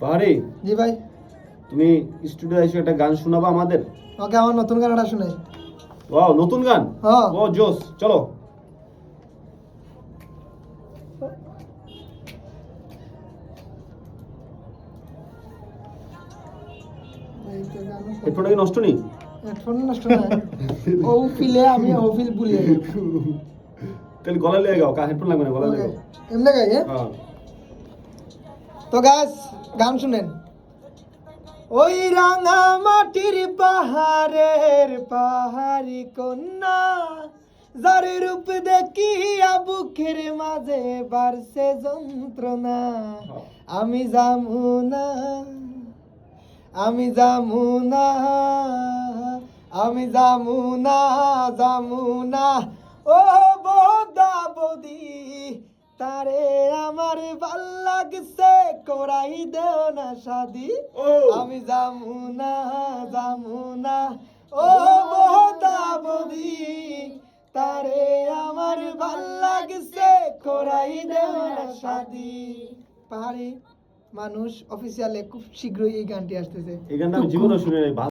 পাহাড়ি? জি ভাই। তুমি স্টুডিও এসে একটা গান শোনাবা আমাদের? ওকে আমার নতুন গানটা শুনাই ওয়াও নতুন গান? হ্যাঁ। ও জোস চলো। হেডফোনটা কি নষ্ট নেই? হেডফোন নষ্ট না ও ফিলে আমি ও ফিল যাই। তাহলে গলায় লেগে গাও হেডফোন লাগবে না ওকে। লেগে এমনি গাই হ্যাঁ। তো গাছ গান শুনেন। ওই রাঙা মাটির পাহাড়ের পাহাড়ি কন্যা, যার রূপ দেখিয়া বুকের মাঝে বাড়ছে যন্ত্রণা। আমি যামুনা আমি যামুনা আমি যামুনা যামুনা ও আমার ভালো লাগছে করাই দেও না শাদি ও। আমি যামুনা যামুনা ও বদা বদি তারে আমার ভালো লাগছে করাই দেও না শাদি পাহাড়ি মানুষ অফিসিয়ালে খুব শীঘ্রই এই গানটি আসতেছে। এই গানটা আমি জীবনে শুনে নাই